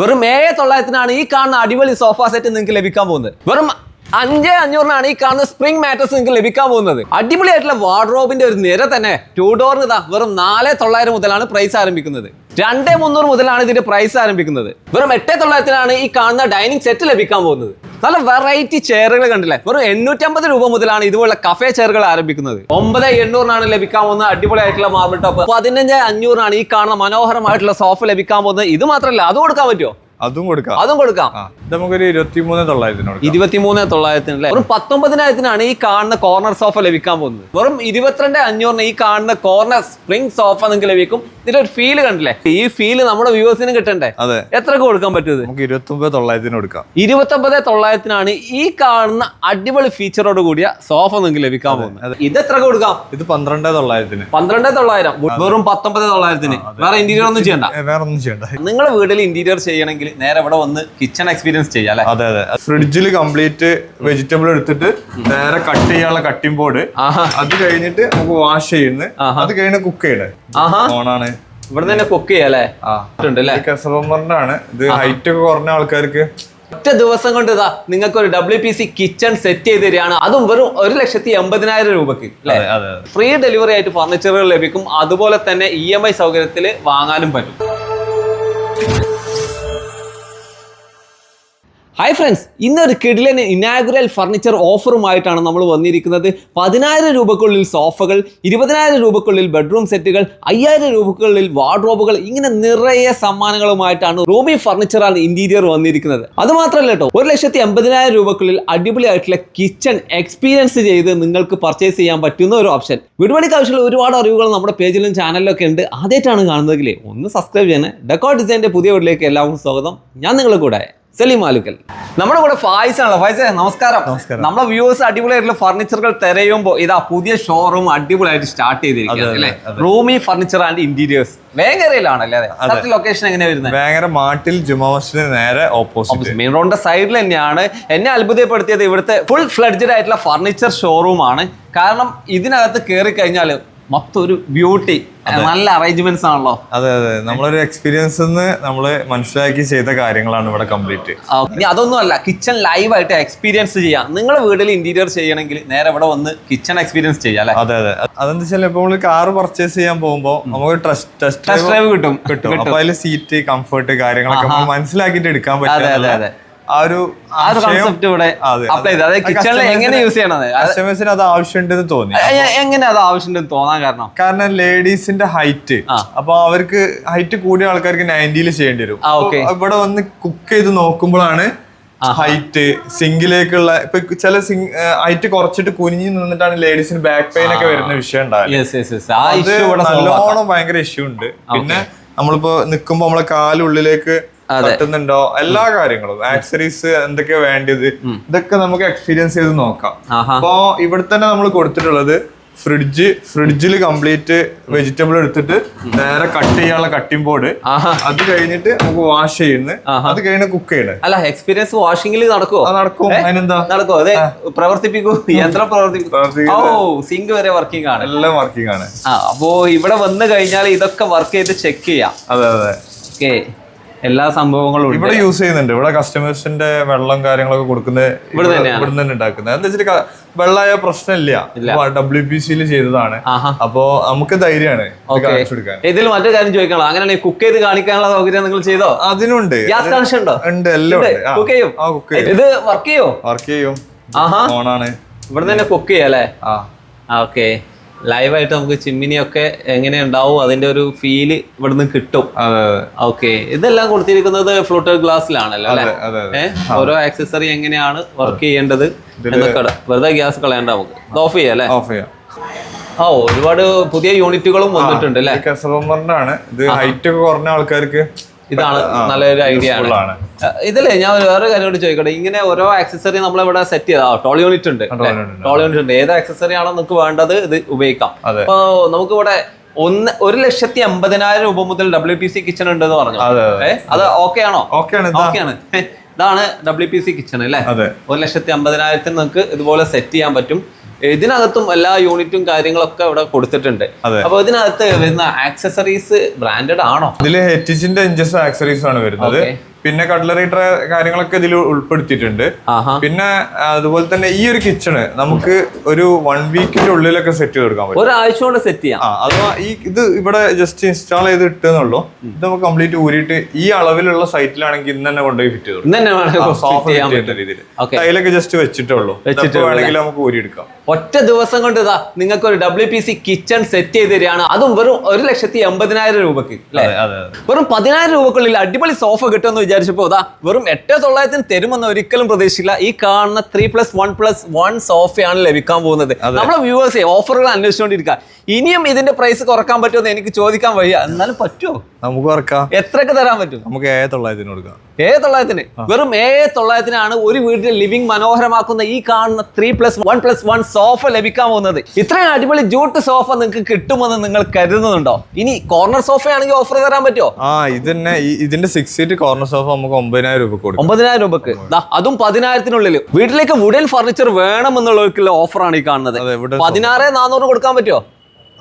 വെറും ഏഴ് തൊള്ളായിരത്തിനാണ് ഈ കാണുന്ന അടിപൊളി സോഫ സെറ്റ് നിങ്ങൾക്ക് ലഭിക്കാൻ പോകുന്നത്. വെറും അഞ്ച് അഞ്ഞൂറിനാണ് ഈ കാണുന്ന സ്പ്രിംഗ് മാറ്റസ് നിങ്ങൾക്ക് ലഭിക്കാൻ പോകുന്നത്. അടിപൊളിയായിട്ടുള്ള വാർഡ്രോബിന്റെ ഒരു നിര തന്നെ ടൂ ഡോറിന് ഇതാ വെറും നാല് തൊള്ളായിരം മുതലാണ് പ്രൈസ് ആരംഭിക്കുന്നത്. രണ്ട് മുന്നൂറ് മുതലാണ് ഇതിന്റെ പ്രൈസ് ആരംഭിക്കുന്നത്. വെറും എട്ട് തൊള്ളായിരത്തിനാണ് ഈ കാണുന്ന ഡൈനിങ് സെറ്റ് ലഭിക്കാൻ പോകുന്നത്. നല്ല വെറൈറ്റി ചെയറുകൾ കണ്ടില്ലേ? വെറും എണ്ണൂറ്റമ്പത് രൂപ മുതലാണ് ഇതുപോലുള്ള കഫേ ചെയറുകൾ ആരംഭിക്കുന്നത്. ഒമ്പത് എണ്ണൂറിനാണ് ലഭിക്കാൻ പോകുന്ന അടിപൊളിയായിട്ടുള്ള മാർബിൾ ടോപ്പ് പതിനഞ്ച് അഞ്ഞൂറിനാണ് ഈ കാണുന്ന മനോഹരമായിട്ടുള്ള സോഫ ലഭിക്കാൻ പോകുന്നത്. ഇത് മാത്രമല്ല അത് കൊടുക്കാൻ പറ്റുമോ അതും കൊടുക്കാം. അതും കൊടുക്കാം. നമുക്കൊരു ഇരുപത്തിമൂന്ന് തൊള്ളായിരത്തിനോട് ഇരുപത്തിമൂന്ന് തൊള്ളായിരത്തിന് വെറും പത്തൊമ്പതിനായിരത്തിനാണ് ഈ കാണുന്ന കോർണർ സോഫ ലഭിക്കാൻ പോകുന്നത്. വെറും ഇരുപത്തിരണ്ട് അഞ്ഞൂറിന് ഈ കാണുന്ന കോർണർ സ്പ്രിംഗ് സോഫ നിങ്ങൾക്ക് ലഭിക്കും. ഇതിന്റെ ഒരു ഫീൽ കണ്ടില്ലേ? ഈ ഫീൽ നമ്മുടെ വ്യൂവേഴ്സിനും കിട്ടണ്ടേ? അതെ. എത്രക്ക് കൊടുക്കാൻ പറ്റുന്നത് നമുക്ക് ഇരുപത്തൊമ്പത് തൊള്ളായിരത്തിന് കൊടുക്കാം. ഇരുപത്തൊമ്പത് തൊള്ളായിരത്തിനാണ് ഈ കാണുന്ന അടിപൊളി ഫീച്ചറോട് കൂടിയ സോഫ നിങ്ങൾക്ക് ലഭിക്കാൻ പോകുന്നത്. ഇത് എത്ര കൊടുക്കാം? ഇത് പന്ത്രണ്ട് തൊള്ളായിരത്തിന്. പന്ത്രണ്ട് തൊള്ളായിരം. വെറും പത്തൊമ്പത് തൊള്ളായിരത്തിന്. വേറെ ഇന്റീരിയർ ഒന്നും ചെയ്യണ്ട. വേറെ ഒന്നും ചെയ്യണ്ട. നിങ്ങളുടെ വീട്ടിൽ ഇന്റീരിയർ ചെയ്യണമെങ്കിൽ നേരെ ഇവിടെ വന്ന് കിച്ചൺ എക്സ്പീരിയൻസ് ചെയ്യാം അല്ലേ? അതെ അതെ. ഫ്രിഡ്ജിൽ കംപ്ലീറ്റ് വെജിറ്റബിൾ എടുത്തിട്ട് നേരെ കട്ട് ചെയ്യാനുള്ള കട്ടിംഗ് ബോർഡ് അത് കഴിഞ്ഞിട്ട് നമുക്ക് വാഷ് ചെയ്യുന്നു അത് കഴിഞ്ഞ് കുക്ക് ചെയ്യണേ. ഓണാണ്. ഇവിടെ തന്നെ കുക്ക് ചെയ്യാം ഇത് ഹൈറ്റ് ഒക്കെ കുറഞ്ഞ ആൾക്കാർക്ക്. ഒറ്റ ദിവസം കൊണ്ട് ഇതാ നിങ്ങൾക്ക് ഒരു W P C kitchen set ചെയ്ത് തരികയാണ്. അതും വെറും ഒരു ലക്ഷത്തി എൺപതിനായിരം അതെ ഫ്രീ ഡെലിവറി ആയിട്ട് ഫർണിച്ചറുകൾ ലഭിക്കും. അതുപോലെ തന്നെ ഇ എം ഐ സൗകര്യത്തിൽ വാങ്ങാനും പറ്റും. ഹായ് ഫ്രണ്ട്സ് ഇന്നൊരു കിഡിലൻ ഇനാഗുറൽ ഫർണിച്ചർ ഓഫറുമായിട്ടാണ് നമ്മൾ വന്നിരിക്കുന്നത്. പതിനായിരം രൂപക്കുള്ളിൽ സോഫകൾ ഇരുപതിനായിരം രൂപക്കുള്ളിൽ ബെഡ്റൂം സെറ്റുകൾ അയ്യായിരം രൂപക്കുള്ളിൽ വാർഡ്രോബുകൾ ഇങ്ങനെ നിറയെ സമ്മാനങ്ങളുമായിട്ടാണ് റൂമി ഫർണിച്ചറാണ് ഇന്റീരിയർ വന്നിരിക്കുന്നത്. അത് മാത്രമല്ല കേട്ടോ ഒരു ലക്ഷത്തി എൺപതിനായിരം രൂപക്കുള്ളിൽ അടിപൊളിയായിട്ടുള്ള കിച്ചൺ എക്സ്പീരിയൻസ് ചെയ്ത് നിങ്ങൾക്ക് പർച്ചേസ് ചെയ്യാൻ പറ്റുന്ന ഒരു ഓപ്ഷൻ വീടുപണിക്ക് ആവശ്യമുള്ള ഒരുപാട് അറിവുകൾ നമ്മുടെ പേജിലും ചാനലിലും ഒക്കെ ഉണ്ട്. ആദ്യമായിട്ടാണ് കാണുന്നതെങ്കിൽ ഒന്ന് സബ്സ്ക്രൈബ് ചെയ്യണേ. ഡെക്കോ ഡിസൈന്റെ പുതിയ വീട്ടിലേക്ക് എല്ലാവർക്കും സ്വാഗതം. ഞാൻ നിങ്ങളുടെ കൂടെ സലീം ആലുക്കൽ നമ്മുടെ കൂടെ ഫായിസ് ആണല്ലോ ഫായിസ് നമസ്കാരം. നമസ്കാരം. നമ്മുടെ വ്യൂവേഴ്സ് അടിപൊളിയായിട്ടുള്ള ഫർണിച്ചറുകൾ തിരയുമ്പോൾ ഇതാ പുതിയ ഷോറൂം അടിപൊളിയായിട്ട് സ്റ്റാർട്ട് ചെയ്തിരിക്കുന്നത് അല്ലേ? റൂമി ഫർണിച്ചർ ആൻഡ് ഇന്റീരിയേഴ്സ് വേങ്ങരയിലാണല്ലേ അതെ? ലൊക്കേഷൻ എങ്ങനെയാണ് വരുന്നത് ഭയങ്കര മാട്ടിൽ ജുമാ നേരെ ഓപ്പോസിറ്റ് മെയിൻ റോഡിന്റെ സൈഡിൽ തന്നെയാണ് എന്നെ അത്ഭുതപ്പെടുത്തിയത് ഇവിടുത്തെ ഫുൾ ഫ്ലഡ്ജഡ് ആയിട്ടുള്ള ഫർണിച്ചർ ഷോറൂം ആണ്. കാരണം ഇതിനകത്ത് കയറി കഴിഞ്ഞാൽ മൊത്തം ഒരു ബ്യൂട്ടി നല്ല അറേഞ്ച്മെന്റ്സ് ആണല്ലോ. അതെ അതെ. നമ്മളൊരു എക്സ്പീരിയൻസ് നമ്മൾ മനസ്സിലാക്കി ചെയ്ത കാര്യങ്ങളാണ് ഇവിടെ കംപ്ലീറ്റ് ഇനി അതൊന്നും അല്ല. കിച്ചൺ ലൈവ് ആയിട്ട് എക്സ്പീരിയൻസ് ചെയ്യാം. നിങ്ങൾ വീട്ടിൽ ഇന്റീരിയർ ചെയ്യണമെങ്കിൽ നേരെ ഇവിടെ വന്ന് കിച്ചൺ എക്സ്പീരിയൻസ് ചെയ്യാം അല്ലെ? അതെ അതെ. അതെന്താ വെച്ചാൽ ഇപ്പൊ നമ്മൾ കാർ പർച്ചേസ് ചെയ്യാൻ പോകുമ്പോൾ നമുക്ക് ടെസ്റ്റ് ഡ്രൈവ് കിട്ടും. കിട്ടും. അപ്പൊ അതിൽ സീറ്റ് കംഫർട്ട് കാര്യങ്ങളൊക്കെ നമ്മൾ മനസ്സിലാക്കിയിട്ട് എടുക്കാൻ പറ്റും. അതെ. ആ ഒരു ആ ഒരു കോൺസെപ്റ്റ് ഇവിടെ അപ്ലൈ ചെയ്ത്. അതായത് കിച്ചണിൽ എങ്ങനെ യൂസ് ചെയ്യണത് അത് കസ്റ്റമേഴ്സിന് അത് ആവശ്യമുണ്ടെന്ന് തോന്നി. എ- എങ്ങനെ അത് ആവശ്യമുണ്ടെന്ന് തോന്നാൻ കാരണം? കാരണം ലേഡീസിന്റെ ഹൈറ്റ്. അപ്പൊ അവർക്ക് ഹൈറ്റ് കൂടിയ ആൾക്കാർക്ക് നയന്റിയിൽ ചെയ്യേണ്ടി വരും. ആ, okay. അപ്പൊ ഇവിടെ വന്ന് കുക്ക് ചെയ്ത് നോക്കുമ്പോഴാണ് ഹൈറ്റ് സിങ്കിലേക്കുള്ള ഇപ്പൊ ചില ഹൈറ്റ് കുറച്ചിട്ട് കുനിഞ്ഞു നിന്നിട്ടാണ് ലേഡീസിന് ബാക്ക് പെയിൻ ഒക്കെ വരുന്ന വിഷയം ഉണ്ടാവില്ല യെസ് യെസ് യെസ് ആ അത് ഇഷ്യൂ ഇവിടെ solve ആക്കാം. നല്ലോണം ഭയങ്കര ഇഷ്യൂ ഉണ്ട്. പിന്നെ നമ്മളിപ്പോ നിക്കുമ്പോ നമ്മളെ കാലുള്ളിലേക്ക് തട്ടുന്നുണ്ടോ? എല്ലാ കാര്യങ്ങളും. ആക്സറീസ് എന്തൊക്കെയാ വേണ്ടത് ഇതൊക്കെ നമുക്ക് എക്സ്പീരിയൻസ് ചെയ്ത് നോക്കാം. അപ്പോ ഇവിടെ തന്നെ നമ്മൾ കൊടുത്തിട്ടുള്ളത് ഫ്രിഡ്ജ് ഫ്രിഡ്ജിൽ കംപ്ലീറ്റ് വെജിറ്റബിൾ എടുത്തിട്ട് നേരെ കട്ട് ചെയ്യാനുള്ള കട്ടിംഗ് ബോർഡ് അത് കഴിഞ്ഞിട്ട് നമുക്ക് വാഷ് ചെയ്യുന്നു അത് കഴിഞ്ഞ് കുക്ക് ചെയ്യണം. അല്ല എക്സ്പീരിയൻസ് വാഷിംഗിൽ നടക്കുമോ നടക്കും. അതിനെന്താ? നടക്കും അതെ പ്രവർത്തിപ്പിക്കൂ. യന്ത്രം പ്രവർത്തിപ്പിക്കൂ. ഓ സിങ്ക് വരെ വർക്കിംഗ് ആണ്. എല്ലാം വർക്കിംഗ് ആണ്. അപ്പോ ഇവിടെ വന്നു കഴിഞ്ഞാൽ ഇതൊക്കെ വർക്ക് ചെയ്ത് ചെക്ക് ചെയ്യാം. അതെ അതെ. ഓക്കെ എല്ലാ സംഭവങ്ങളും ഇവിടെ യൂസ് ചെയ്യുന്നുണ്ട്. ഇവിടെ കസ്റ്റമേഴ്സിന്റെ വെള്ളം കാര്യങ്ങളൊക്കെ കൊടുക്കുന്നത് ഇവിടെ തന്നെ ഉണ്ടാക്കുന്നത്. എന്താ വെച്ചിട്ട് ക- വെള്ളമായ പ്രശ്നമില്ല. ഡബ്ല്യു പി സിയിൽ ചെയ്തതാണ്. അപ്പോ നമുക്ക് ധൈര്യമാണ് ഇതിൽ മറ്റൊരു കാര്യം ചോദിക്കണം? അങ്ങനെ കുക്ക് ചെയ്ത് കാണിക്കാനുള്ള സൗകര്യം നിങ്ങൾ ചെയ്തോ? അതിനുണ്ട്. ഗ്യാസ് കണക്ഷൻ ഉണ്ടോ? ഉണ്ട്. എല്ലാം. കുക്ക് ചെയ്യും. ഇത് വർക്ക് ചെയ്യോ? വർക്ക് ചെയ്യും. ഓണാണ്. ഇവിടെ തന്നെ കുക്ക് ചെയ്യാം അല്ലേ? ആ. ഓക്കേ ഓക്കെ ലൈവായിട്ട് നമുക്ക് ചിമ്മിനിയൊക്കെ എങ്ങനെ ഉണ്ടാവും അതിന്റെ ഒരു ഫീൽ ഇവിടുന്ന് കിട്ടും. ഓക്കെ ഇതെല്ലാം കൊടുത്തിരിക്കുന്നത് ഫ്ലൂട്ടർ ഗ്ലാസ്സിലാണല്ലോ അല്ലെ? ഓരോ ആക്സസറി എങ്ങനെയാണ് വർക്ക് ചെയ്യേണ്ടത് എന്നൊക്കെ വെറുതെ ഗ്യാസ് കളയണ്ട നമുക്ക്. ഇത് ഓഫ് ചെയ്യാം അല്ലേ? ഓഫ് ചെയ്യാം. ആ ഒരുപാട് പുതിയ യൂണിറ്റുകളും വന്നിട്ടുണ്ട് അല്ലേ? ആണ് ഇത് ഹൈറ്റ് ഒക്കെ കുറഞ്ഞ ആൾക്കാർക്ക് ഇതാണ് നല്ലൊരു ഐഡിയ ആണ്. ഇതല്ലേ ഇതിലേ ഞാൻ ഒരു വേറെ കാര്യം കൂടി ചോദിക്കട്ടെ? ഇങ്ങനെ ഓരോ ആക്സസറി നമ്മൾ ഇവിടെ സെറ്റ് ചെയ്താ ടോൾ യൂണിറ്റ് ഉണ്ട് ടോളി ടോൾ യൂണിറ്റ് ഉണ്ട്. ഏത് ആക്സസറി ആണോ നിങ്ങൾക്ക് വേണ്ടത് ഇത് ഉപയോഗിക്കാം. അപ്പൊ നമുക്ക് ഇവിടെ ഒന്ന് ഒരു ലക്ഷത്തി അമ്പതിനായിരം രൂപ മുതൽ ഡബ്ല്യു പി സി കിച്ചൺ ഉണ്ടെന്ന് പറഞ്ഞു? അതെ ഓക്കെ ആണോ? ഓക്കെ ആണ് ഇതാ. ഓക്കെ ആണ്. ഇതാണ് ഡബ്ല്യു പി സി കിച്ചൺ അല്ലേ? ഒരു ലക്ഷത്തി അമ്പതിനായിരത്തിന് നിങ്ങൾക്ക് ഇതുപോലെ സെറ്റ് ചെയ്യാൻ പറ്റും. ഇതിനകത്തും എല്ലാ യൂണിറ്റും കാര്യങ്ങളൊക്കെ ഇവിടെ കൊടുത്തിട്ടുണ്ട്. അപ്പൊ ഇതിനകത്ത് വരുന്ന ആക്സസറീസ് ബ്രാൻഡഡ് ആണോ ഇതിൽ ഹെറ്റിച്ചിന്റെ ഇഞ്ചസ് ആക്സറീസ് ആണ് വരുന്നത്. പിന്നെ കട്ട്ലറി ട്രേ കാര്യങ്ങളൊക്കെ ഇതിൽ ഉൾപ്പെടുത്തിയിട്ടുണ്ട്. പിന്നെ അതുപോലെ തന്നെ ഈ ഒരു കിച്ചണ് നമുക്ക് ഒരു വൺ വീക്കിന്റെ ഉള്ളിലൊക്കെ സെറ്റ് ചെയ്ത് കൊടുക്കാൻ പറ്റും. ഒരാഴ്ച കൊണ്ട് സെറ്റ് ചെയ്യാം. അഥവാ ഈ ഇത് ഇവിടെ ജസ്റ്റ് ഇൻസ്റ്റാൾ ചെയ്ത് ഇട്ടെന്നുള്ളൂ. ഇത് നമുക്ക് കംപ്ലീറ്റ് ഊരിയിട്ട് ഈ അളവിലുള്ള സൈറ്റിലാണെങ്കിൽ ഇന്ന് തന്നെ കൊണ്ടുപോയി ഫിറ്റ് ചെയ്തു സോഫ രീതിയിൽ. ടൈലൊക്കെ ജസ്റ്റ് വെച്ചിട്ടുള്ളൂ. വെച്ചിട്ട് വേണമെങ്കിൽ നമുക്ക് ഊരിയെടുക്കാം ഒറ്റ ദിവസം കൊണ്ട് ഇതാ നിങ്ങൾക്ക് ഒരു W P C kitchen set ചെയ്ത് തരികയാണ്. അതും വെറും ഒരു ലക്ഷത്തി എൺപതിനായിരം രൂപക്ക് വെറും പതിനായിരം രൂപക്കുള്ളിൽ അടിപൊളി സോഫ കിട്ടുമെന്ന് വിചാരിച്ചപ്പോ അതാ വെറും എട്ട് തൊള്ളായിരത്തിന് തരുമെന്ന് ഒരിക്കലും പ്രതീക്ഷിച്ചില്ല. ഈ കാണുന്ന three plus one plus one സോഫയാണ് ലഭിക്കാൻ പോകുന്നത്. നമ്മളെ വ്യൂവേഴ്സ് ഓഫറുകൾ അന്വേഷിച്ചുകൊണ്ടിരിക്കുക ഇനിയും ഇതിന്റെ പ്രൈസ് കുറയ്ക്കാൻ പറ്റുമെന്ന് എനിക്ക് ചോദിക്കാൻ വയ്യ. എന്നാലും പറ്റുമോ നമുക്ക് എത്രയൊക്കെ തരാൻ പറ്റും? നമുക്ക് ഏഴ് തൊള്ളായിരത്തിന് കൊടുക്കാം. ഏ തൊള്ളായിരത്തിന് വെറും ഏ തൊള്ളായിരത്തിനാണ് ഒരു വീട്ടിലെ ലിവിംഗ് മനോഹരമാക്കുന്ന ഈ കാണുന്ന three plus one plus one sofa ലഭിക്കാൻ പോകുന്നത്. ഇത്രയും അടിപൊളി ജൂട്ട് സോഫ നിങ്ങൾക്ക് കിട്ടുമെന്ന് നിങ്ങൾ കരുതുന്നുണ്ടോ? ഇനി കോർണർ സോഫയാണെങ്കിൽ ഓഫർ തരാൻ പറ്റുമോ ആ ഇത് തന്നെ ഇതിന്റെ സിക്സ് സീറ്റ് കോർണർ സോഫ നമുക്ക് ഒമ്പതിനായിരം രൂപ കൊടുക്കാം. ഒമ്പതിനായിരം രൂപക്ക്. അതും പതിനായിരത്തിനുള്ളിൽ. വീട്ടിലേക്ക് വുഡൻ ഫർണിച്ചർ വേണമെന്നുള്ളവർക്കുള്ള ഓഫറാണ് ഈ കാണുന്നത്. പതിനാറ് നാനൂറ് കൊടുക്കാൻ പറ്റുമോ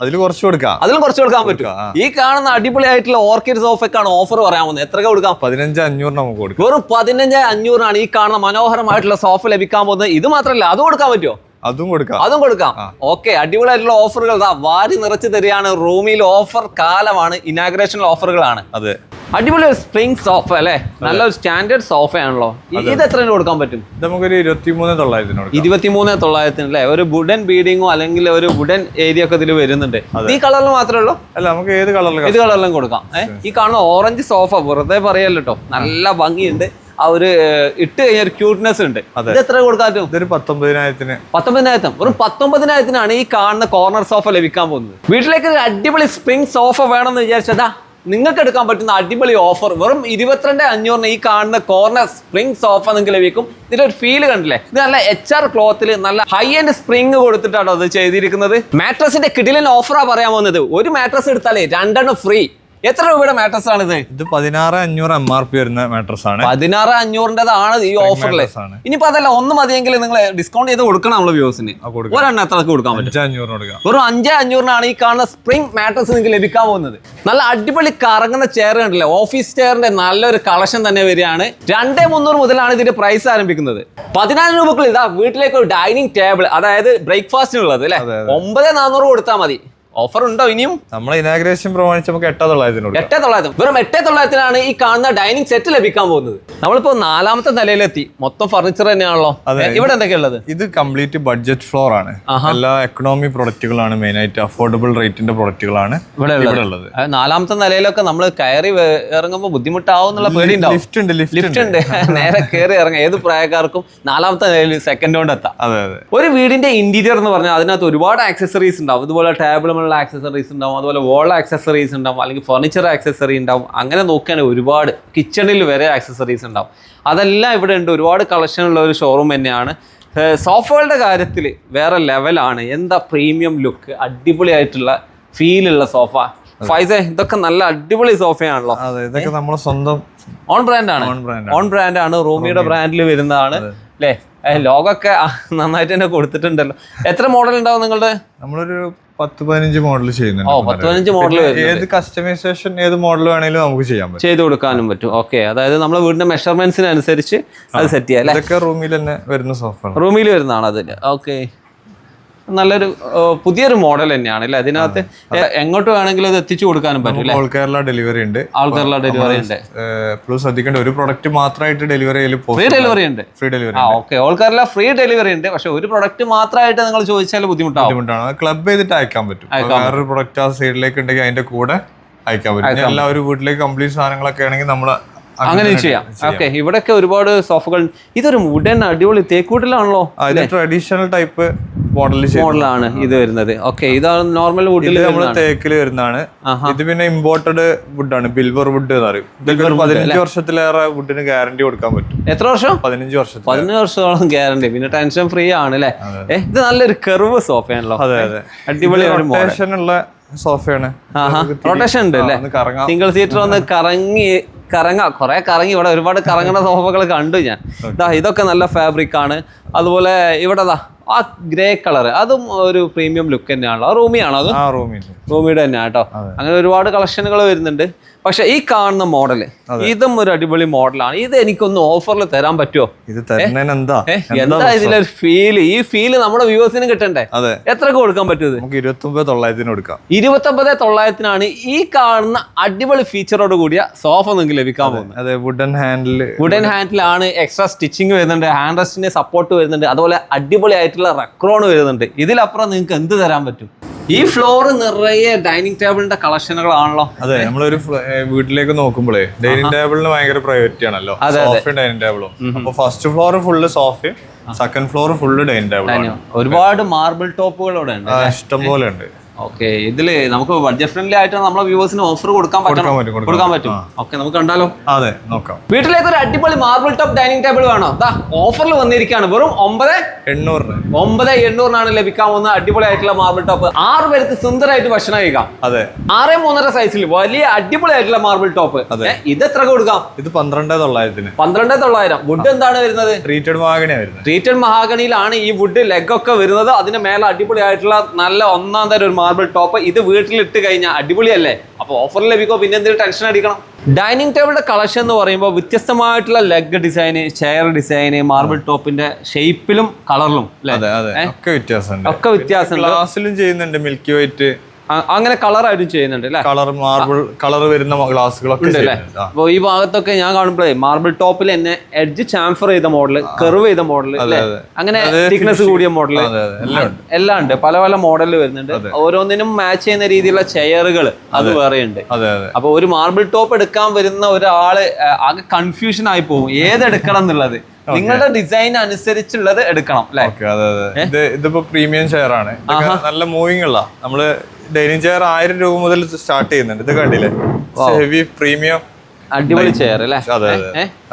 അതിൽ കുറച്ച് കൊടുക്കാം. അതിലും കുറച്ച് കൊടുക്കാൻ പറ്റും. ഈ കാണുന്ന അടിപൊളി ആയിട്ടുള്ള ഓർക്കിഡ് സോഫയ്ക്കാണ് ഓഫർ പറയാൻ എത്ര കൊടുക്കാം? പതിനഞ്ച് അഞ്ഞൂറിന് നമുക്ക് കൊടുക്കാം. വെറും പതിനഞ്ച് അഞ്ഞൂറിനാണ് ഈ കാണുന്ന മനോഹരമായിട്ടുള്ള സോഫ ലഭിക്കാൻ പോകുന്നത്. ഇത് മാത്രമല്ല അത് കൊടുക്കാൻ പറ്റുമോ? അതും കൊടുക്കാം. അതും കൊടുക്കാം. ഓക്കെ അടിപൊളിയായിട്ടുള്ള ഓഫറുകൾ വാരി നിറച്ച് തരികയാണ് റൂമിൽ ഓഫർ കാലമാണ് ഇനാഗ്രേഷൻ ഓഫറുകളാണ് അതെ. അടിപൊളി ഒരു സ്പ്രിംഗ് സോഫ അല്ലേ? നല്ല സ്റ്റാൻഡേർഡ് സോഫ ആണല്ലോ ഇത് എത്ര കൊടുക്കാൻ പറ്റും? നമുക്കൊരു ഇരുപത്തിമൂന്ന് തൊള്ളായിരത്തിന് കൊടുക്കാം. ഇരുപത്തിമൂന്ന് തൊള്ളായിരത്തിന് അല്ലേ? ഒരു വുഡൻ ബീഡിങ്ങോ അല്ലെങ്കിൽ ഒരു വുഡൻ ഏരിയ ഒക്കെ ഇതിൽ വരുന്നുണ്ട്. ഈ കളറിൽ മാത്രമേ ഉള്ളൂ? അല്ല നമുക്ക് ഏത് കളറിലും ഏത് കളറിലും കൊടുക്കാം. ഈ കാണുന്ന ഓറഞ്ച് സോഫ വെറുതെ പറയല്ലോ കേട്ടോ നല്ല ഭംഗിയുണ്ട്. ആ ഒരു ഇട്ട് കഴിഞ്ഞ ഒരു ക്യൂട്ട്നെസ് ഉണ്ട്. ഇത് എത്ര കൊടുക്കാൻ ഇതൊരു പത്തൊമ്പതിനായിരത്തിന്. പത്തൊമ്പതിനായിരത്തും വെറും പത്തൊമ്പതിനായിരത്തിനാണ് ഈ കാണുന്ന കോർണർ സോഫ ലഭിക്കാൻ പോകുന്നത്. വീട്ടിലേക്ക് ഒരു അടിപൊളി സ്പ്രിംഗ് സോഫ വേണമെന്ന് വിചാരിച്ചതാ. നിങ്ങൾക്ക് എടുക്കാൻ പറ്റുന്ന അടിപൊളി ഓഫർ വെറും ഇരുപത്തിരണ്ട് അഞ്ഞൂറിന് ഈ കാണുന്ന കോർണർ സ്പ്രിംഗ് സോഫ നിങ്ങൾക്ക് ലഭിക്കും. ഇതിന്റെ ഒരു ഫീൽ കണ്ടില്ലേ? ഇത് നല്ല എച്ച് ആർ ക്ലോത്തിൽ നല്ല ഹൈ ആൻഡ് സ്പ്രിംഗ് കൊടുത്തിട്ടാണ് അത് ചെയ്തിരിക്കുന്നത്. മാട്രസിന്റെ കിടിലൻ ഓഫറാ പറയാൻ പോകുന്നത്. ഒരു മാട്രസ് എടുത്താലേ രണ്ടെണ്ണം ഫ്രീ എത്ര രൂപയുടെ മാട്രസ് ആണ് ഇത് ഇത് പതിനാറ് അഞ്ഞൂറ് എം ആർ പി വരുന്ന മാട്രസ് ആണ്. പതിനാറ് അഞ്ഞൂറിന്റെതാണ് ഈ ഓഫറിൽ ആണ്. ഇനിയിപ്പോ അതല്ല ഒന്ന് മതിയെങ്കിൽ നിങ്ങൾ ഡിസ്കൗണ്ട് ചെയ്ത് കൊടുക്കണം നമ്മൾ വ്യൂസിന്. ഒരെണ്ണം എത്ര കൊടുക്കാൻ പറ്റും? അഞ്ഞൂറിന് കൊടുക്കാം. വെറും അഞ്ച് അഞ്ഞൂറിനാണ് ഈ കാണുന്ന സ്പ്രിംഗ് മാട്രസ് നിങ്ങൾക്ക് ലഭിക്കാൻ പോകുന്നത്. നല്ല അടിപൊളി കറങ്ങുന്ന ചെയർ കണ്ടില്ലേ? ഓഫീസ് ചെയറിന്റെ നല്ലൊരു കളക്ഷൻ തന്നെ വരികയാണ്. രണ്ടേ മുന്നൂറ് മുതലാണ് ഇതിന്റെ പ്രൈസ് ആരംഭിക്കുന്നത്. പതിനായിരം രൂപക്കുള്ള ഇതാ വീട്ടിലേക്ക് ഒരു ഡൈനിങ് ടേബിൾ അതായത് ബ്രേക്ക്ഫാസ്റ്റിനുള്ളത് അല്ലെ? ഒമ്പത് നാനൂറ് കൊടുത്താൽ മതി. ഓഫർ ഉണ്ടോ ഇനിയും? നമ്മൾ ഇനാഗ്രേഷൻ പ്രമാണിച്ച് നമുക്ക് എട്ടാ തൊള്ളായിരത്തിനോട് എട്ടേ തൊള്ളായിരത്തി വെറും എട്ടേ തൊള്ളായിരത്തിനാണ് ഈ കാണുന്ന ഡൈനിങ് സെറ്റ് ലഭിക്കാൻ പോകുന്നത്. നമ്മളിപ്പോ നാലാമത്തെ നിലയിലെത്തി. മൊത്തം ഫർണിച്ചർ തന്നെയാണല്ലോ. ഇവിടെ എന്തൊക്കെയുള്ളത് ഇത് കംപ്ലീറ്റ് ബഡ്ജറ്റ് ഫ്ലോർ ആണ്. എല്ലാ എക്കണോമി പ്രൊഡക്റ്റുകളാണ് മെയിൻ ആയിട്ട്. അഫോർഡബിൾ റേറ്റിന്റെ പ്രൊഡക്റ്റുകളാണ് ഇവിടെ ഉള്ളത്. നാലാമത്തെ നിലയിലൊക്കെ നമ്മൾ കയറി ഇറങ്ങുമ്പോൾ ബുദ്ധിമുട്ടാവും എന്നുള്ള പേടി ലിഫ്റ്റ് ഉണ്ട് ലിഫ്റ്റ് ഉണ്ട്. നേരെ കയറി ഇറങ്ങാം. ഏത് പ്രായക്കാർക്കും നാലാമത്തെ നിലയിൽ സെക്കൻഡ് കൊണ്ട് എത്താം. അതെ അതെ. ഒരു വീടിന്റെ ഇന്റീരിയർ എന്ന് പറഞ്ഞാൽ അതിനകത്ത് ഒരുപാട് ആക്സസറീസ് ഉണ്ടാവും. അതുപോലെ ടേബിളുമുള്ള ആക്സസറീസ് ഉണ്ടാവും അതുപോലെ വോൾ ആക്സസറീസ് ഉണ്ടാവും അല്ലെങ്കിൽ ഫർണിച്ചർ ആക്സസറി ഉണ്ടാവും. അങ്ങനെ നോക്കുകയാണെങ്കിൽ ഒരുപാട് കിച്ചണിൽ വരെ ആക്സസറീസ് ഉണ്ടാവും. അതെല്ലാം ഇവിടെ ഉണ്ട്. ഒരുപാട് കളക്ഷൻ ഉള്ള ഒരു ഷോറൂം തന്നെയാണ്. സോഫകളുടെ കാര്യത്തിൽ വേറെ ലെവലാണ് എന്താ പ്രീമിയം ലുക്ക് അടിപൊളിയായിട്ടുള്ള ഫീലുള്ള സോഫ ഫൈസ ഇതൊക്കെ നല്ല അടിപൊളി സോഫയാണല്ലോ അതെ ഇതൊക്കെ നമ്മളെ സ്വന്തം ഓൺ ബ്രാൻഡ് ആണ്. ഓൺ ബ്രാൻഡ് ഓൺ ബ്രാൻഡ് ആണ്. റൂമിയുടെ ബ്രാൻഡിൽ വരുന്നതാണ്. അല്ലേ ലോഗൊക്കെ നന്നായിട്ട് തന്നെ കൊടുത്തിട്ടുണ്ടല്ലോ. എത്ര മോഡൽ ഉണ്ടാവും നിങ്ങളുടെ? നമ്മളൊരു പത്ത് പതിനഞ്ച് മോഡൽ ഓ ചെയ്യുന്നുണ്ട് പത്ത് പതിനഞ്ച് മോഡൽ ഏത് കസ്റ്റമൈസേഷൻ ഏത് മോഡൽ വേണേലും നമുക്ക് ചെയ്യാൻ പറ്റും. ചെയ്ത് കൊടുക്കാനും പറ്റും. ഓക്കെ അതായത് നമ്മുടെ വീടിന്റെ മെഷർമെന്റ്സിനനുസരിച്ച് അത് സെറ്റ് ചെയ്യാം ഇതൊക്കെ റൂമിൽ തന്നെ വരുന്ന സോഫ റൂമിൽ വരുന്നതാണ് അതിൽ ഓക്കെ നല്ലൊരു പുതിയൊരു മോഡൽ തന്നെയാണ് അല്ലേ? അതിനകത്ത് എങ്ങോട്ട് വേണമെങ്കിലും അത് എത്തിച്ചു കൊടുക്കാനും പറ്റും ഓൾ കേരള ഡെലിവറി ഉണ്ട്. ഓൾ കേരള ഡെലിവറി ഉണ്ട്. പ്ലസ് ശ്രദ്ധിക്കേണ്ട ഒരു പ്രൊഡക്റ്റ് മാത്രമായിട്ട് ഡെലിവറി ഫ്രീ ഡെലിവറി ഉണ്ട്. Free delivery okay all Kerala free delivery ഉണ്ട്. പക്ഷെ ഒരു പ്രൊഡക്റ്റ് മാത്രമായിട്ട് നിങ്ങൾ ചോദിച്ചാൽ ബുദ്ധിമുട്ടാണ്. ബുദ്ധിമുട്ടാണ് ക്ലബ് ചെയ്തിട്ട് അയക്കാൻ പറ്റും. വേറൊരു പ്രൊഡക്റ്റ് ആ സൈഡിലേക്ക് ഉണ്ടെങ്കിൽ അതിന്റെ കൂടെ അയക്കാൻ പറ്റും. എല്ലാ ഒരു വീട്ടിലേക്ക് കംപ്ലീറ്റ് സാധനങ്ങളൊക്കെ ആണെങ്കിൽ നമ്മൾ അങ്ങനെ ചെയ്യാം. ഓക്കെ ഇവിടെയൊക്കെ ഒരുപാട് സോഫകൾ ഇതൊരു വുഡൻ അടിപൊളി തേക്കൂട്ടിലാണല്ലോ ട്രഡീഷണൽ ടൈപ്പ് മോഡൽ മോഡലാണ് ഇത് വരുന്നത്. ഓക്കെ ഇതാണ് നോർമൽ വുഡിൽ തേക്കിൽ വരുന്നതാണ്. ഇത് പിന്നെ ഇമ്പോർട്ടഡ് വുഡാണ് ബിൽവർ വുഡ് എന്ന് പറയും. പതിനഞ്ച് വർഷത്തിലേറെ വുഡിന് ഗ്യാരണ്ടി കൊടുക്കാൻ പറ്റും. എത്ര വർഷം? പതിനഞ്ച് വർഷം പതിനഞ്ച് വർഷത്തോളം ഗ്യാരണ്ടി പിന്നെ ടെൻഷൻ ഫ്രീ ആണ് അല്ലേ? ഇത് നല്ലൊരു കെർവ് സോഫയാണല്ലോ അതെ അതെ. അടിപൊളി ഉള്ള സോഫയാണ് റൊട്ടേഷൻ ഉണ്ട് അല്ലേ? സിംഗിൾ സീറ്റർ ഒന്ന് കറങ്ങി കറങ്ങാം. കുറെ കറങ്ങി ഇവിടെ ഒരുപാട് കറങ്ങുന്ന സോഫകൾ കണ്ടു ഞാൻ. ഇതാ ഇതൊക്കെ നല്ല ഫാബ്രിക് ആണ്. അതുപോലെ ഇവിടെ ദാ ആ ഗ്രേ കളർ അതും ഒരു പ്രീമിയം ലുക്ക് തന്നെയാണല്ലോ. റൂമിയാണോ അത്? റൂമിയുടെ തന്നെയാണ് കേട്ടോ. അങ്ങനെ ഒരുപാട് കളക്ഷനുകൾ വരുന്നുണ്ട്. പക്ഷെ ഈ കാണുന്ന മോഡൽ ഇതും ഒരു അടിപൊളി മോഡലാണ്. ഇത് എനിക്കൊന്ന് ഓഫറിൽ തരാൻ പറ്റുമോ ഇത് എന്താ? എന്താ ഇതിലൊരു ഫീൽ ഈ ഫീൽ നമ്മുടെ വ്യൂവേഴ്സിന് കിട്ടണ്ടേ? എത്രക്ക് കൊടുക്കാൻ പറ്റും നമുക്ക് ഇരുപത്തി ഒമ്പത് തൊള്ളായിരത്തിന് കൊടുക്കാം. ഇരുപത്തൊമ്പത് തൊള്ളായിരത്തിനാണ് ഈ കാണുന്ന അടിപൊളി ഫീച്ചറോട് കൂടിയ സോഫ നിങ്ങൾക്ക് ലഭിക്കാൻ പോകുന്നത്. അതെ വുഡൻ ഹാൻഡിൽ വുഡൻ ഹാൻഡിലാണ് എക്സ്ട്രാ സ്റ്റിച്ചിങ് വരുന്നുണ്ട് ഹാൻഡ് റെസ്റ്റിന് സപ്പോർട്ട് വരുന്നുണ്ട് അതുപോലെ അടിപൊളി ആയിട്ടുള്ള റെക്രോൺ വരുന്നുണ്ട്. ഇതിലപ്പുറം നിങ്ങൾക്ക് എന്ത് തരാൻ പറ്റും? ഈ ഫ്ലോർ നിറയെ ഡൈനിങ് ടേബിളിന്റെ കളക്ഷനുകളാണല്ലോ. അതെ നമ്മളൊരു വീട്ടിലേക്ക് നോക്കുമ്പോഴേ ഡൈനിങ് ടേബിളിന് ഭയങ്കര പ്രയോറിറ്റി ആണല്ലോ. സോഫയും ഡൈനിങ് ടേബിളും അപ്പൊ ഫസ്റ്റ് ഫ്ലോർ ഫുള്ള് സോഫയും സെക്കൻഡ് ഫ്ലോർ ഫുള്ള് ഡൈനിങ് ടേബിളും ഒരുപാട് മാർബിൾ ടോപ്പുകൾ ഇവിടെ ഉണ്ട് ഇഷ്ടം പോലെ ഉണ്ട്. ഓക്കെ ഇതിൽ നമുക്ക് ബഡ്ജറ്റ് ഫ്രണ്ട്ലി ആയിട്ട് നമ്മളെ വ്യൂവേഴ്സിന് ഓഫർ കൊടുക്കാൻ പറ്റും, കൊടുക്കാൻ പറ്റും. ഓക്കെ നമുക്ക് കണ്ടാലോ? അതെ നോക്കാം. വീട്ടിലേക്ക് ഒരു അടിപൊളി മാർബിൾ ടോപ്പ് ഡൈനിങ് ടേബിൾ വേണോ. ദാ ഓഫറിൽ വന്നിരിക്കുകയാണ് വെറും ഒമ്പത് എണ്ണൂറിന്. ഒമ്പത് എണ്ണൂറിനാണ് ലഭിക്കാൻ പോകുന്ന അടിപൊളി ആയിട്ടുള്ള മാർബിൾ ടോപ്പ് ആറ് പേർക്ക് സുന്ദരമായിട്ട് ഭക്ഷണം കഴിക്കാം. അതെ. ആറ് മൂന്നര സൈസിൽ വലിയ അടിപൊളി ആയിട്ടുള്ള മാർബിൾ ടോപ്പ് ഇത് എത്ര കൊടുക്കാം? ഇത് പന്ത്രണ്ട് തൊള്ളായിരത്തിന്. പന്ത്രണ്ട് തൊള്ളായിരം. വുഡ് എന്താണ് വരുന്നത്? ട്രീറ്റഡ് മഹാഗണിയാണ് വരുന്നത്. ട്രീറ്റഡ് മഹാഗണിയിലാണ് ഈ വുഡ് ലെഗ് ഒക്കെ വരുന്നത്. അതിന് മേലെ അടിപൊളി ആയിട്ടുള്ള നല്ല ഒന്നാം തരം ഒരു മാർബിൾ ടോപ്പ് ഇത് വീട്ടിലിട്ട് കഴിഞ്ഞാൽ അടിപൊളിയല്ലേ? അപ്പോൾ ഓഫർ ലഭിക്കോ പിന്നെ എന്തെങ്കിലും ടെൻഷൻ അടിക്കണം. ഡൈനിങ് ടേബിളിന്റെ കളക്ഷൻ എന്ന് പറയുമ്പോൾ വ്യത്യസ്തമായിട്ടുള്ള leg design chair design marble ടോപ്പിന്റെ ഷേപ്പിലും കളറിലും ഒക്കെ വ്യത്യാസമുണ്ട്. ഒക്കെ വ്യത്യാസമുണ്ട്. ഗ്ലാസ്സിലും ചെയ്യുന്നുണ്ട് മിൽക്കി വൈറ്റ് അങ്ങനെ കളറായിട്ടും ചെയ്യുന്നുണ്ട് അല്ലേ? കളർ മാർബിൾ കളർ വരുന്ന ഗ്ലാസ്സുകളൊക്കെ. അപ്പോൾ ഈ ഭാഗത്തൊക്കെ ഞാൻ കാണുമ്പോഴേ മാർബിൾ ടോപ്പിൽ തന്നെ എഡ്ജ് ചാംഫർ ചെയ്ത മോഡൽ കെർവ് ചെയ്ത മോഡൽ അല്ലേ? അങ്ങനെ തിക്നെസ് കൂടിയ മോഡൽ എല്ലാം ഉണ്ട്. പല പല മോഡലിൽ വരുന്നുണ്ട്. ഓരോന്നിനും മാച്ച് ചെയ്യുന്ന രീതിയിലുള്ള ചെയറുകൾ അത് വേറെ ഉണ്ട്. അതെ അതെ. അപ്പൊ ഒരു മാർബിൾ ടോപ്പ് എടുക്കാൻ വരുന്ന ഒരാൾ ആകെ കൺഫ്യൂഷൻ ആയി പോകും. ഏത് എടുക്കണം എന്നുള്ളത്? നിങ്ങളുടെ ഡിസൈൻ അനുസരിച്ചുള്ളത് എടുക്കണം അല്ലേ? ഇതിപ്പോ പ്രീമിയം ചെയർ ആണ്. നല്ല മൂവിങ് ഉള്ള. നമ്മൾ ഡൈനിങ് ചെയർ ആയിരം രൂപ മുതൽ സ്റ്റാർട്ട് ചെയ്യുന്നുണ്ട്. ഇത് കണ്ടില്ലേ? ഹെവി പ്രീമിയം അടിപൊളി ചെയർ അല്ലേ? അതെ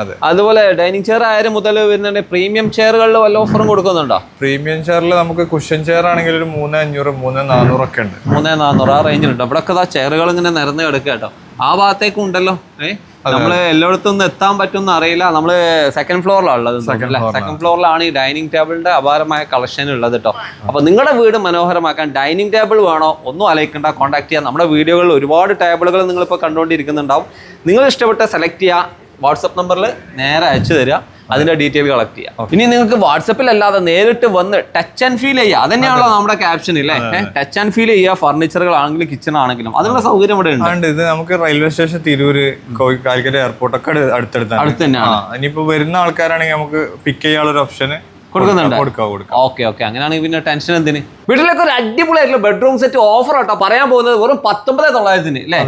അതെ അതുപോലെ ഡൈനിങ് ചെയർ ആയിരം മുതൽ വരുന്നുണ്ട്. പ്രീമിയം ചെയറുകളിൽ വല്ല ഓഫറും കൊടുക്കുന്നുണ്ടോ? പ്രീമിയം ചെയറിൽ നമുക്ക് കുഷൻ ചെയർ ആണെങ്കിൽ ഒരു മൂന്ന് അഞ്ഞൂറ് മൂന്ന് നാനൂറൊക്കെ ഉണ്ട്. മൂന്നേ നാനൂറ് ആ റേഞ്ചിലുണ്ട് അവിടെ ഒക്കെ ചെയറുകൾ ഇങ്ങനെ നിരന്ന് കിടക്കുക കേട്ടോ. ആ ഭാഗത്തേക്കും ഉണ്ടല്ലോ. ഏഹ് നമ്മൾ എല്ലായിടത്തും ഒന്നും എത്താൻ പറ്റുമെന്ന് അറിയില്ല. നമ്മൾ സെക്കൻഡ് ഫ്ലോറിലാണ് ഉള്ളത് സെക്കൻഡ് ഫ്ലോറിലാണ് ഈ ഡൈനിങ് ടേബിളിന്റെ അപാരമായ കളക്ഷൻ ഉള്ളത് കേട്ടോ അപ്പൊ നിങ്ങളുടെ വീട് മനോഹരമാക്കാൻ ഡൈനിങ് ടേബിൾ വേണോ? ഒന്നും അലയിക്കണ്ട കോൺടാക്ട് ചെയ്യാം. നമ്മുടെ വീഡിയോകളിൽ ഒരുപാട് ടേബിളുകൾ നിങ്ങളിപ്പോൾ കണ്ടുകൊണ്ടിരിക്കുന്നുണ്ടാവും. നിങ്ങൾ ഇഷ്ടപ്പെട്ട സെലക്ട് ചെയ്യുക വാട്സപ്പ് നമ്പറിൽ നേരെ അയച്ചു തരിക. അതിന്റെ ഡീറ്റെയിൽ കളക്ട് ചെയ്യാം. ഇനി നിങ്ങൾക്ക് വാട്സപ്പിൽ അല്ലാതെ നേരിട്ട് വന്ന് ടച്ച് ആൻഡ് ഫീൽ ചെയ്യുക. അതന്നെയാണല്ലോ നമ്മുടെ ക്യാപ്ഷൻ ഇല്ലേ? ടച്ച് ആൻഡ് ഫീൽ ചെയ്യുക ഫർണിച്ചറുകളാണെങ്കിലും കിച്ചൺ ആണെങ്കിലും അതിനുള്ള സൗകര്യം ഇവിടെ ഉണ്ട്. ഇത് നമുക്ക് railway station Tirur Calicut airport ഒക്കെ അടുത്തടുത്ത് അടുത്തടുത്താണ്. അടുത്ത് തന്നെയാണ്. ഇനിയിപ്പോ വരുന്ന ആൾക്കാരാണെങ്കിൽ നമുക്ക് പിക്ക് ചെയ്യാനുള്ള ഒരു ഓപ്ഷന് കൊടുക്കുന്നുണ്ട്. കൊടുക്കാം കൊടുക്കാം ഓക്കെ ഓക്കെ അങ്ങനെയാണെങ്കിൽ പിന്നെ ടെൻഷൻ എന്തിന്? വീട്ടിലൊക്കെ ഒരു അടിപൊളിയായിട്ടുള്ള ബെഡ്റൂം സെറ്റ് ഓഫർ ആട്ടോ. പറയാൻ പോകുന്നത് വെറും പത്തൊമ്പത് തൊള്ളായിരത്തിന് അല്ലേ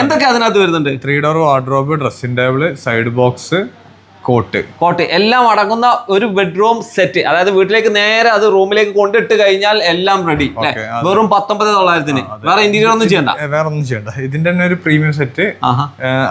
എന്തൊക്കെ അതിനകത്ത് വരുന്നുണ്ട്? Three door wardrobe dressing table side box cot. Cot. എല്ലാം അടങ്ങുന്ന ഒരു ബെഡ്റൂം സെറ്റ് അതായത് വീട്ടിലേക്ക് നേരെ അത് റൂമിലേക്ക് കൊണ്ടിട്ട് കഴിഞ്ഞാൽ എല്ലാം റെഡി വെറും പത്തൊമ്പത് തൊള്ളായിരത്തിന്. വേറെ ഇന്റീരിയർ ഒന്നും ചെയ്യണ്ട. വേറെ ഒന്നും ചെയ്യണ്ട. ഇതിന്റെ തന്നെ ഒരു പ്രീമിയം സെറ്റ്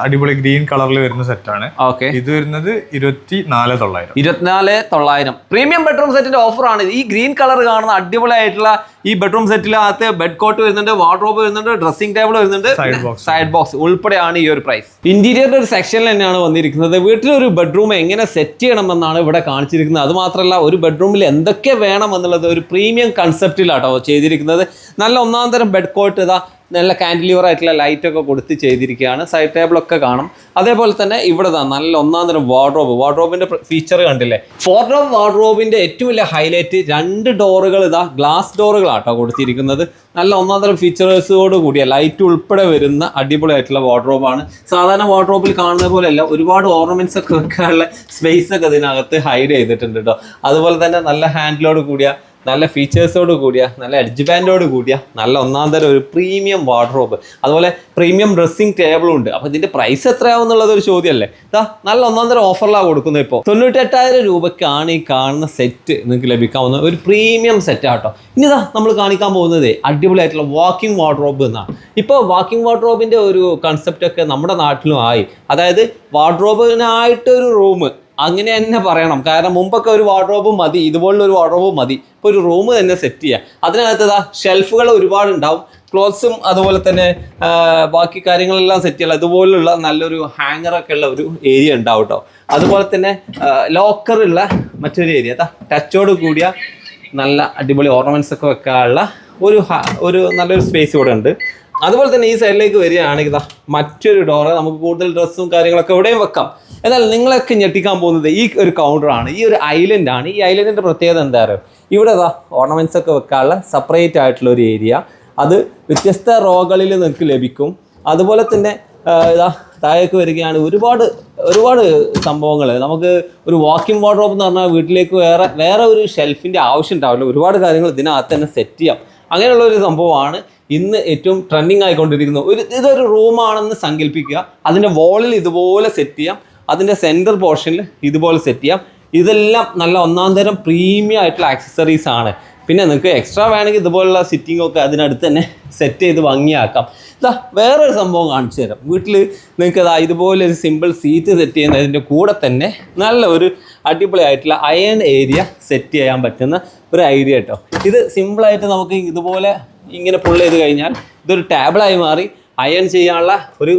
അടിപൊളി ഗ്രീൻ കളറിൽ വരുന്ന സെറ്റാണ് ഓക്കെ. ഇത് വരുന്നത് ഇരുപത്തി നാല് തൊള്ളായിരം. ഇരുപത്തിനാല് തൊള്ളായിരം. പ്രീമിയം ബെഡ്റൂം സെറ്റിന്റെ ഓഫറാണ് ഈ ഗ്രീൻ കളർ കാണുന്ന അടിപൊളിയായിട്ടുള്ള ഈ ബെഡ്റൂം സെറ്റിലകത്ത് ബെഡ് കോട്ട് വരുന്നുണ്ട് വാർഡ്രോബ് വരുന്നുണ്ട് ഡ്രസ്സിംഗ് ടേബിൾ വരുന്നുണ്ട്. സൈഡ് ബോക്സ് സൈഡ് ബോക്സ് ഉൾപ്പെടെയാണ് ഈ ഒരു പ്രൈസ് ഇന്റീരിയറിന്റെ ഒരു സെക്ഷനിൽ തന്നെയാണ് വന്നിരിക്കുന്നത്. വീട്ടിലൊരു ബെഡ്റൂം എങ്ങനെ സെറ്റ് ചെയ്യണമെന്നാണ് ഇവിടെ കാണിച്ചിരിക്കുന്നത്. അതുമാത്രമല്ല ഒരു ബെഡ്റൂമിൽ എന്തൊക്കെ വേണം എന്നുള്ളത് ഒരു പ്രീമിയം കൺസെപ്റ്റിലാട്ടോ ചെയ്തിരിക്കുന്നത്. നല്ല ഒന്നാം തരം ബെഡ് കോട്ട് ഇതാ. നല്ല കാൻഡിലിവർ ആയിട്ടുള്ള ലൈറ്റ് ഒക്കെ കൊടുത്ത് ചെയ്തിരിക്കുകയാണ്. സൈഡ് ടേബിളൊക്കെ കാണും. അതേപോലെ തന്നെ ഇവിടെ തന്നെ നല്ല ഒന്നാം തരം വാർഡ്രോബ് വാർഡ്രോബിന്റെ ഫീച്ചർ കണ്ടില്ലേ? ഫോർഡ്രോബ് വാർഡ്രോബിന്റെ ഏറ്റവും വലിയ ഹൈലൈറ്റ് രണ്ട് ഡോറുകൾ ഇതാ ഗ്ലാസ് ഡോറുകളാട്ടോ കൊടുത്തിരിക്കുന്നത്. നല്ല ഒന്നാം തരം ഫീച്ചേഴ്സോട് കൂടിയ ലൈറ്റ് ഉൾപ്പെടെ വരുന്ന അടിപൊളിയായിട്ടുള്ള വാർഡ്രോബാണ് സാധാരണ വാർഡ്രോബിൽ കാണുന്ന പോലെയല്ല ഒരുപാട് ഓർണമെന്റ്സ് ഒക്കെ വെക്കാനുള്ള സ്പേസ് ഒക്കെ ഇതിനകത്ത് ഹൈഡ് ചെയ്തിട്ടുണ്ട് കേട്ടോ അതുപോലെ തന്നെ നല്ല ഹാൻഡിലോട് കൂടിയ നല്ല ഫീച്ചേഴ്സോട് കൂടിയ നല്ല എഡ്ജ് ബാൻഡോട് കൂടിയ നല്ല ഒന്നാം തരം ഒരു പ്രീമിയം വാർഡ്രോബ് അതുപോലെ പ്രീമിയം ഡ്രസ്സിംഗ് ടേബിളും ഉണ്ട്. അപ്പോൾ ഇതിന്റെ പ്രൈസ് എത്രയാവും എന്നുള്ളത് ഒരു ചോദ്യമല്ലേ? ഇതാ നല്ല ഒന്നാം തരം ഓഫറിലാണ് കൊടുക്കുന്നത് ഇപ്പോൾ തൊണ്ണൂറ്റെട്ടായിരം രൂപയ്ക്കാണ് ഈ കാണുന്ന സെറ്റ് നിങ്ങൾക്ക് ലഭിക്കാവുന്ന ഒരു പ്രീമിയം സെറ്റ് ആട്ടോ ഇനി ഇതാ നമ്മൾ കാണിക്കാൻ പോകുന്നത് അടിപൊളിയായിട്ടുള്ള വാക്കിംഗ് വാർഡ്രോബ് എന്നാണ്. ഇപ്പോൾ വാക്കിംഗ് വാർഡ്രോബിന്റെ ഒരു കൺസെപ്റ്റ് ഒക്കെ നമ്മുടെ നാട്ടിലും ആയി. അതായത് വാർഡ്രോബിനായിട്ടൊരു റൂം അങ്ങനെ തന്നെ പറയണം. കാരണം മുമ്പൊക്കെ ഒരു വാർഡ്രോബ് മതി ഇതുപോലുള്ള ഒരു വാർഡ്രോബ് മതി. ഇപ്പോൾ ഒരു റൂം തന്നെ സെറ്റ് ചെയ്യുക അതിനകത്ത് ഇതാ ഷെൽഫുകൾ ഒരുപാട് ഉണ്ടാവും. ക്ലോത്ത്സും അതുപോലെ തന്നെ ബാക്കി കാര്യങ്ങളെല്ലാം സെറ്റ് ചെയ്യാം ഇതുപോലുള്ള നല്ലൊരു ഹാങ്ങറൊക്കെ ഉള്ള ഒരു ഏരിയ ഉണ്ടാവും കേട്ടോ അതുപോലെ തന്നെ ലോക്കർ ഉള്ള മറ്റൊരു ഏരിയ അതാ ടച്ചോട് കൂടിയ നല്ല അടിപൊളി ഓർണമെന്റ്സ് ഒക്കെ വെക്കാനുള്ള ഒരു ഒരു നല്ലൊരു സ്പേസ് ഇവിടെ ഉണ്ട്. അതുപോലെ തന്നെ ഈ സൈഡിലേക്ക് വരികയാണെങ്കിൽ ഇതാ മറ്റൊരു ഡോറ് നമുക്ക് കൂടുതൽ ഡ്രസ്സും കാര്യങ്ങളൊക്കെ എവിടെയും വെക്കാം. എന്നാൽ നിങ്ങളൊക്കെ ഞെട്ടിക്കാൻ പോകുന്നത് ഈ ഒരു കൗണ്ടറാണ് ഈ ഒരു ഐലൻഡ് ആണ്. ഈ ഐലൻഡിന്റെ പ്രത്യേകത എന്താ പറയുക ഇവിടെ ദാ ഓർണമെന്റ്സ് ഒക്കെ വെക്കാനുള്ള സെപ്പറേറ്റ് ആയിട്ടുള്ള ഒരു ഏരിയ അത് വ്യത്യസ്ത റോകളിൽ നിങ്ങൾക്ക് ലഭിക്കും. അതുപോലെ തന്നെ ഇതാ താഴേക്ക് വരികയാണ് ഒരുപാട് ഒരുപാട് സംഭവങ്ങൾ നമുക്ക് ഒരു വാക്കിംഗ് വാർഡ്രോബ് എന്ന് പറഞ്ഞാൽ വീട്ടിലേക്ക് വേറെ വേറെ ഒരു ഷെൽഫിന്റെ ആവശ്യം ഉണ്ടാവില്ല. ഒരുപാട് കാര്യങ്ങൾ ഇതിനകത്ത് തന്നെ സെറ്റ് ചെയ്യാം. അങ്ങനെയുള്ള ഒരു സംഭവമാണ് ഇന്ന് ഏറ്റവും ട്രെൻഡിങ് ആയിക്കൊണ്ടിരിക്കുന്നു. ഒരു ഇതൊരു റൂമാണെന്ന് സങ്കല്പിക്കുക. അതിന്റെ വോളിൽ ഇതുപോലെ സെറ്റ് ചെയ്യാം. അതിന്റെ സെന്റർ പോർഷനിൽ ഇതുപോലെ സെറ്റ് ചെയ്യാം. ഇതെല്ലാം നല്ല ഒന്നാം തരം പ്രീമിയം ആയിട്ടുള്ള ആക്സസറീസ് ആണ്. പിന്നെ നിങ്ങൾക്ക് എക്സ്ട്രാ വേണമെങ്കിൽ ഇതുപോലുള്ള സിറ്റിംഗ് ഒക്കെ അതിനടുത്ത് തന്നെ സെറ്റ് ചെയ്ത് ഭംഗിയാക്കാം. ഇതാ വേറൊരു സംഭവം കാണിച്ചു തരാം. വീട്ടിൽ നിങ്ങൾക്ക് ഇതാ ഇതുപോലെ ഒരു സിമ്പിൾ സീറ്റ് സെറ്റ് ചെയ്യുന്നതിന്റെ കൂടെ തന്നെ നല്ല ഒരു അടിപൊളി ആയിട്ടുള്ള അയൺ ഏരിയ സെറ്റ് ചെയ്യാൻ പറ്റുന്ന ഒരു ഐഡിയ കേട്ടോ ഇത് സിമ്പിളായിട്ട് നമുക്ക് ഇതുപോലെ ഇങ്ങനെ പുൾ ചെയ്ത് കഴിഞ്ഞാൽ ഇതൊരു ടേബിളായി മാറി അയൺ ചെയ്യാനുള്ള ഒരു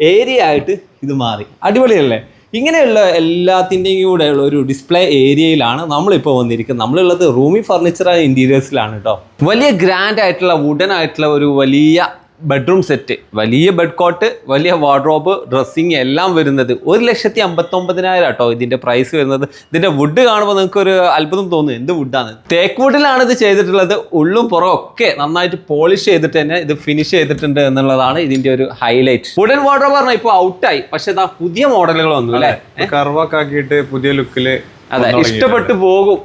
ഏരിയ ആയിട്ട് ഇത് മാറി. അടിപൊളിയല്ലേ? ഇങ്ങനെയുള്ള എല്ലാത്തിന്റെയും കൂടെ ഉള്ള ഒരു ഡിസ്പ്ലേ ഏരിയയിലാണ് നമ്മളിപ്പോൾ വന്നിരിക്കുന്നത്. നമ്മളുള്ളത് റൂമി ഫർണിച്ചർ ആൻഡ് ഇന്റീരിയേഴ്സിലാണ് കേട്ടോ വലിയ ഗ്രാൻഡ് ആയിട്ടുള്ള വുഡൻ ആയിട്ടുള്ള ഒരു വലിയ ബെഡ്റൂം സെറ്റ് വലിയ ബെഡ് കോട്ട് വലിയ വാർഡ്രോബ് ഡ്രസ്സിങ് എല്ലാം വരുന്നത് ഒരു ലക്ഷത്തി അമ്പത്തൊമ്പതിനായിരം കേട്ടോ ഇതിന്റെ പ്രൈസ് വരുന്നത്. ഇതിന്റെ വുഡ് കാണുമ്പോൾ നിങ്ങൾക്ക് ഒരു അത്ഭുതം തോന്നും. എന്ത് വുഡാണ് തേക്ക് വുഡിലാണ് ഇത് ചെയ്തിട്ടുള്ളത്. ഉള്ളും പുറം ഒക്കെ നന്നായിട്ട് പോളിഷ് ചെയ്തിട്ട് തന്നെ ഇത് ഫിനിഷ് ചെയ്തിട്ടുണ്ട് എന്നുള്ളതാണ് ഇതിന്റെ ഒരു ഹൈലൈറ്റ് വുഡൻ വാർഡ്രോബ് പറഞ്ഞാൽ ഇപ്പോൾ ഔട്ടായി പക്ഷെ ഇതാ പുതിയ മോഡലുകൾ വന്നു അല്ലേ? കർവാക്കാക്കിയിട്ട് പുതിയ ലുക്കിൽ അതെ ഇഷ്ടപ്പെട്ടു പോകും.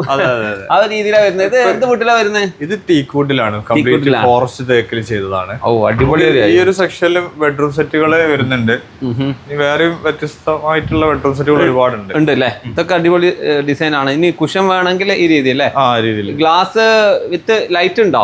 ആ രീതിയിലാ വരുന്നത്. ഇത് എന്ത് വീട്ടിലാ വരുന്നത് ഇത് ടീക്കൂട്ടിലാണ്. കംപ്ലീറ്റ് ഫോറസ്റ്റ് തേക്കിൽ ചെയ്തതാണ്. ഓ അടിപൊളി ഈ ഒരു സെക്ഷനിൽ ബെഡ്റൂം സെറ്റുകൾ വരുന്നുണ്ട്. വേറെയും വ്യത്യസ്തമായിട്ടുള്ള ബെഡ്റൂം സെറ്റുകൾ ഒരുപാടുണ്ട്. ഉണ്ട് അല്ലേ ഇതൊക്കെ അടിപൊളി ഡിസൈൻ ആണ്. ഇനി കുഷൻ വേണമെങ്കിൽ ഈ രീതി അല്ലേ ആ രീതിയിൽ ഗ്ലാസ് വിത്ത് ലൈറ്റ് ഉണ്ടോ?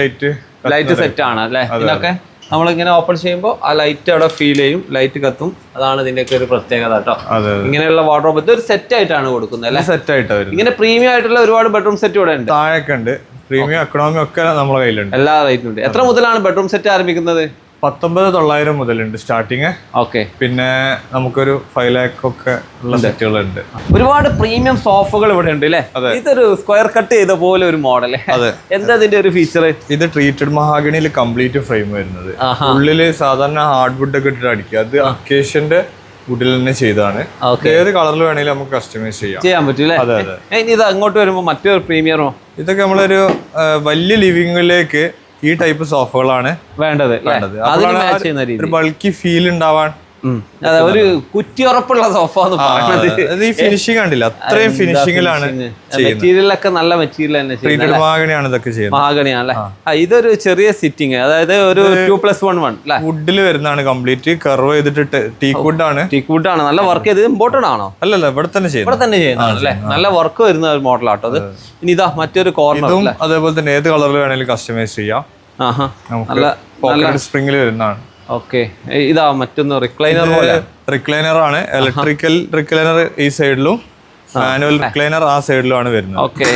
ലൈറ്റ് ലൈറ്റ് സെറ്റ് ആണ് അല്ലേ? ഇതിനൊക്കെ? നമ്മളിങ്ങനെ ഓപ്പൺ ചെയ്യുമ്പോൾ ആ ലൈറ്റ് അവിടെ ഫീൽ ചെയ്യും ലൈറ്റ് കത്തും. അതാണ് ഇതിന്റെയൊക്കെ ഒരു പ്രത്യേകത കേട്ടോ. ഇങ്ങനെയുള്ള ഇങ്ങനെയുള്ള വാർഡ്രോബ് ഒരു സെറ്റ് ആയിട്ടാണ് കൊടുക്കുന്നത് അല്ലെ? സെറ്റ് ആയിട്ട് ഇങ്ങനെ പ്രീമിയം ആയിട്ടുള്ള ഒരുപാട് ബെഡ്റൂം സെറ്റ് ഇവിടെ ഉണ്ട്. താഴെ ഉണ്ട്. പ്രീമിയം എക്കണോമി ഒക്കെ നമ്മുടെ കയ്യിലുണ്ട്. എല്ലാ റേറ്റും ഉണ്ട്. എത്ര മുതലാണ് ബെഡ്റൂം സെറ്റ് ആരംഭിക്കുന്നത്? പത്തൊമ്പത് തൊള്ളായിരം മുതലുണ്ട് സ്റ്റാർട്ടിങ്. ഓക്കെ. പിന്നെ നമുക്കൊരു ഫൈവ് ലാക്ക് ഒക്കെ ഉള്ള സെറ്റുകളുണ്ട്. ഒരുപാട് പ്രീമിയം സോഫകൾ ഇവിടെ ഉണ്ട് അല്ലേ ഇതൊരു സ്ക്വയർ കട്ട് ചെയ്ത പോലെ ഒരു മോഡൽ അതെ. എന്താ ഇതിന്റെ ഒരു ഫീച്ചർ ഇത് ട്രീറ്റഡ് മഹാഗണിയിൽ കംപ്ലീറ്റ് ഫ്രെയിം വരുന്നത്. ഉള്ളിൽ സാധാരണ ഹാർഡ് വുഡ് ഒക്കെ ഇട്ടിട്ട് അടിക്കുക. അത് അക്കേഷ്യന്റെ വുഡിൽ തന്നെ ചെയ്താണ്. ഏത് കളറിൽ വേണമെങ്കിലും നമുക്ക് കസ്റ്റമൈസ് ചെയ്യാം. ചെയ്യാൻ പറ്റും അതെ അതെ. ഇത് അങ്ങോട്ട് വരുമ്പോൾ മറ്റൊരു പ്രീമിയറോ ഇതൊക്കെ നമ്മളൊരു വലിയ ലിവിങ്ങിലേക്ക് ഈ ടൈപ്പ് സോഫകളാണ് വേണ്ടത് ബൾക്കി ഫീൽ ഉണ്ടാവാൻ. അതെ ഒരു കുറ്റിയുറപ്പുള്ള സോഫ എന്ന് പറയുന്നത്. ഫിനിഷിംഗ് കണ്ടില്ല. അത്രയും ഫിനിഷിംഗിലാണ് മെറ്റീരിയലൊക്കെ നല്ല മെറ്റീരിയൽ തന്നെ ചെയ്യുന്നത് മഹാഗണിയാണ് ഇതൊക്കെ ചെയ്യുന്നത്. അല്ലേ? ഇതൊരു ചെറിയ സിറ്റിംഗ് അതായത് ഒരു ടു പ്ലസ് വൺ വൺ അല്ലേ? വുഡിൽ വരുന്നതാണ് കംപ്ലീറ്റ് കർവ് ചെയ്തിട്ട് ടീക്ക് വുഡ് ആണ്. ടീക്ക് വുഡ് ആണ്. നല്ല വർക്ക് ചെയ്ത്. ഇമ്പോർട്ടഡ് ആണോ? അല്ലല്ല ഇവിടെ തന്നെ ഇവിടെ തന്നെ ചെയ്യുന്നതാണ് അല്ലേ? നല്ല വർക്ക് വരുന്ന ഒരു മോഡലാട്ടോ അത്. ഇനി ഇതാ മറ്റൊരു കോർണർ അതേപോലെ തന്നെ ഏത് കളറിൽ വേണമെങ്കിലും കസ്റ്റമൈസ് ചെയ്യാം. സ്പ്രിംഗിൽ വരുന്നതാണ്. ഓക്കെ. ഇതാ മറ്റൊന്ന് റിക്ലൈനർ പോലെ. റിക്ലൈനർ ആണ്. ഇലക്ട്രിക്കൽ റിക്ലൈനർ ഈ സൈഡിലും മാനുവൽ റിക്ലൈനർ ആ. സൈഡിലും ആണ് വരുന്നത്. ഓക്കെ.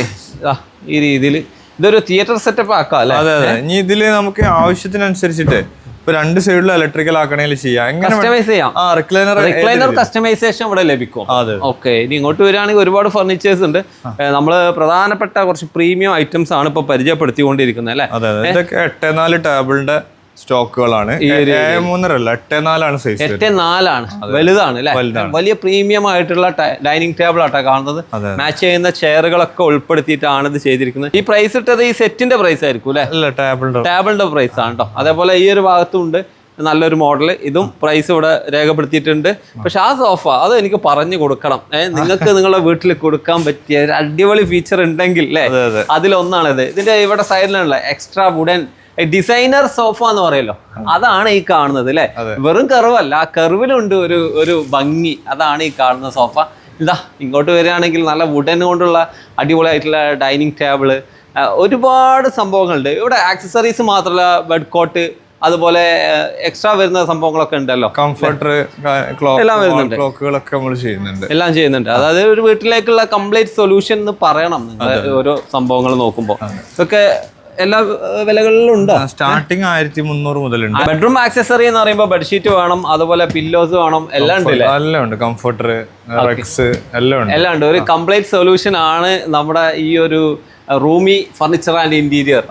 ഈ രീതിയിൽ ഇതൊരു തിയേറ്റർ സെറ്റപ്പ് ആക്കാം അല്ലേ? അതെ അതെ. ഇനി ഇതിൽ നമുക്ക് ആവശ്യത്തിനനുസരിച്ചിട്ട് ഇപ്പൊ രണ്ട് സൈഡിലും ഇലക്ട്രിക്കൽ ആക്കണേൽ ചെയ്യാം. എങ്ങനെ കസ്റ്റമൈസ് ചെയ്യാം. ആ റിക്ലൈനർ റിക്ലൈനർ കസ്റ്റമൈസേഷൻ ഇവിടെ ലഭിക്കും. ഓക്കെ. ഇനി ഇങ്ങോട്ട് വരികയാണെങ്കിൽ ഒരുപാട് ഫർണിച്ചേഴ്സ് ഉണ്ട്. നമ്മൾ പ്രധാനപ്പെട്ട കുറച്ച് പ്രീമിയം ഐറ്റംസ് ആണ് ഇപ്പൊ പരിചയപ്പെടുത്തിക്കൊണ്ടിരിക്കുന്നത് അല്ലേ? അതെ അതെ. ഇതൊക്കെ എട്ടേ നാല് ടേബിളിന്റെ സ്റ്റോക്കുകളാണ്. എട്ടേ നാലാണ് സൈസ് എട്ട് നാലാണ്. വലുതാണ് അല്ലേ? വലിയ പ്രീമിയം ആയിട്ടുള്ള ഡൈനിങ് ടേബിൾ ആട്ടോ കാണുന്നത്. മാച്ച് ചെയ്യുന്ന ചെയറുകളൊക്കെ ഉൾപ്പെടുത്തിയിട്ടാണ് ഇത് ചെയ്തിരിക്കുന്നത്. ഈ പ്രൈസ് ഇട്ടത് ഈ സെറ്റിന്റെ പ്രൈസ് ആയിരിക്കും അല്ലേ? ടേബിളിന്റെ ടേബിളിന്റെ പ്രൈസ് ആണ് കേട്ടോ അതേപോലെ ഈ ഒരു ഭാഗത്തും ഉണ്ട്. നല്ലൊരു മോഡൽ ഇതും പ്രൈസ് ഇവിടെ രേഖപ്പെടുത്തിയിട്ടുണ്ട്. പക്ഷെ ആ സോഫ അത് എനിക്ക് പറഞ്ഞു കൊടുക്കണം. നിങ്ങൾക്ക് നിങ്ങളുടെ വീട്ടിൽ കൊടുക്കാൻ പറ്റിയ ഒരു അടിപൊളി ഫീച്ചർ ഉണ്ടെങ്കിൽ അല്ലേ? അതെ അതെ. അതിലൊന്നാണിത്. ഇതിന്റെ ഇവിടെ സൈഡിലുള്ള എക്സ്ട്രാ വുഡൻ ഡിസൈനർ സോഫ എന്ന് പറയല്ലോ. അതാണ് ഈ കാണുന്നത് അല്ലെ വെറും കർവല്ല ആ കർവിലുണ്ട് ഒരു ഒരു ഭംഗി. അതാണ് ഈ കാണുന്ന സോഫ ഇതാ ഇങ്ങോട്ട് വരികയാണെങ്കിൽ നല്ല വുഡൻ കൊണ്ടുള്ള അടിപൊളിയായിട്ടുള്ള ഡൈനിങ് ടേബിൾ ഒരുപാട് സംഭവങ്ങളുണ്ട്. ഇവിടെ ആക്സസറീസ് മാത്രമല്ല ബെഡ് കോട്ട് അതുപോലെ എക്സ്ട്രാ വരുന്ന സംഭവങ്ങളൊക്കെ ഉണ്ടല്ലോ. കംഫർട്ടർ എല്ലാം വരുന്നുണ്ട്. ക്ലോക്കുകളൊക്കെ നമ്മൾ ചെയ്യുന്നുണ്ട്. എല്ലാം ചെയ്യുന്നുണ്ട്. അതായത് ഒരു വീട്ടിലേക്കുള്ള കംപ്ലീറ്റ് സൊല്യൂഷൻ എന്ന് പറയണം. ഓരോ സംഭവങ്ങൾ നോക്കുമ്പോൾ ഇതൊക്കെ എല്ലാ വിലകളിലും ഉണ്ട്. സ്റ്റാർട്ടിങ് ആയിരത്തി മുന്നൂറ് മുതലുണ്ട്. ബെഡ്റൂം ആക്സസറി എന്ന് പറയുമ്പോൾ ബെഡ്ഷീറ്റ് വേണം അതുപോലെ പില്ലോസ് വേണം എല്ലാം ഉണ്ട് എല്ലാം ഉണ്ട്. കംഫർട്ടർ എല്ലാം ഉണ്ട്. എല്ലാം ഉണ്ട്. ഒരു കംപ്ലീറ്റ് സൊല്യൂഷൻ ആണ് നമ്മുടെ ഈ ഒരു Roomi furniture and interior.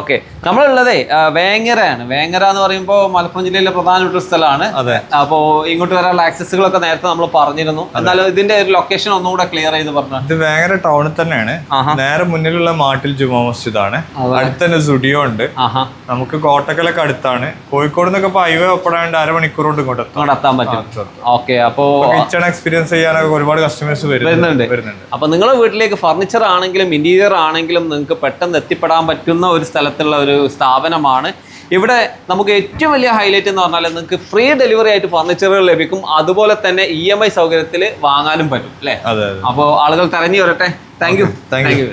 Okay. നമ്മളുള്ളതേ വേങ്ങരയാണ്. വേങ്ങര എന്ന് പറയുമ്പോൾ മലപ്പുറം ജില്ലയിലെ പ്രധാനപ്പെട്ട ഒരു സ്ഥലമാണ്. അപ്പോ ഇങ്ങോട്ട് വരാനുള്ള ആക്സസുകളൊക്കെ നേരത്തെ നമ്മൾ പറഞ്ഞിരുന്നു. എന്നാലും ഇതിന്റെ ഒരു ലൊക്കേഷൻ ഒന്നുകൂടെ ക്ലിയർ ചെയ്ത് പറഞ്ഞു? ഇത് വേങ്ങര ടൗണിൽ തന്നെയാണ്. നേരെ മുന്നിലുള്ള മാട്ടിൽ ജുമാ മസ്ജിദ് ആണ്. അടുത്ത് തന്നെ സുഡിയോ ഉണ്ട്. നമുക്ക് കോട്ടക്കലൊക്കെ അടുത്താണ്. കോഴിക്കോട് നിന്നൊക്കെ ഹൈവേ ഒപ്പടാണ്ട് അരമണിക്കൂർ കൊണ്ട് ഇങ്ങോട്ട് എത്താൻ പറ്റും. ഓക്കെ അപ്പോൾ കിച്ചൺ എക്സ്പീരിയൻസ് ചെയ്യാനൊക്കെ ഒരുപാട് കസ്റ്റമേഴ്സ് വരുന്നുണ്ട്. വരുന്നുണ്ട്. അപ്പൊ നിങ്ങളുടെ വീട്ടിലേക്ക് ഫർണിച്ചർ ആണെങ്കിലും ഇന്റീരിയർ ആണെങ്കിലും നിങ്ങൾക്ക് പെട്ടെന്ന് എത്തിപ്പെടാൻ പറ്റുന്ന ഒരു സ്ഥലത്തുള്ള ഒരു സ്ഥാപനമാണ്. ഇവിടെ നമുക്ക് ഏറ്റവും വലിയ ഹൈലൈറ്റ് എന്ന് പറഞ്ഞാൽ നിങ്ങൾക്ക് ഫ്രീ ഡെലിവറി ആയിട്ട് ഫർണിച്ചറുകൾ ലഭിക്കും. അതുപോലെ തന്നെ ഇ എം ഐ സൗകര്യത്തിൽ വാങ്ങാനും പറ്റും അല്ലേ? അപ്പോൾ ആളുകൾ തെരഞ്ഞു വരട്ടെ. Thank you thank you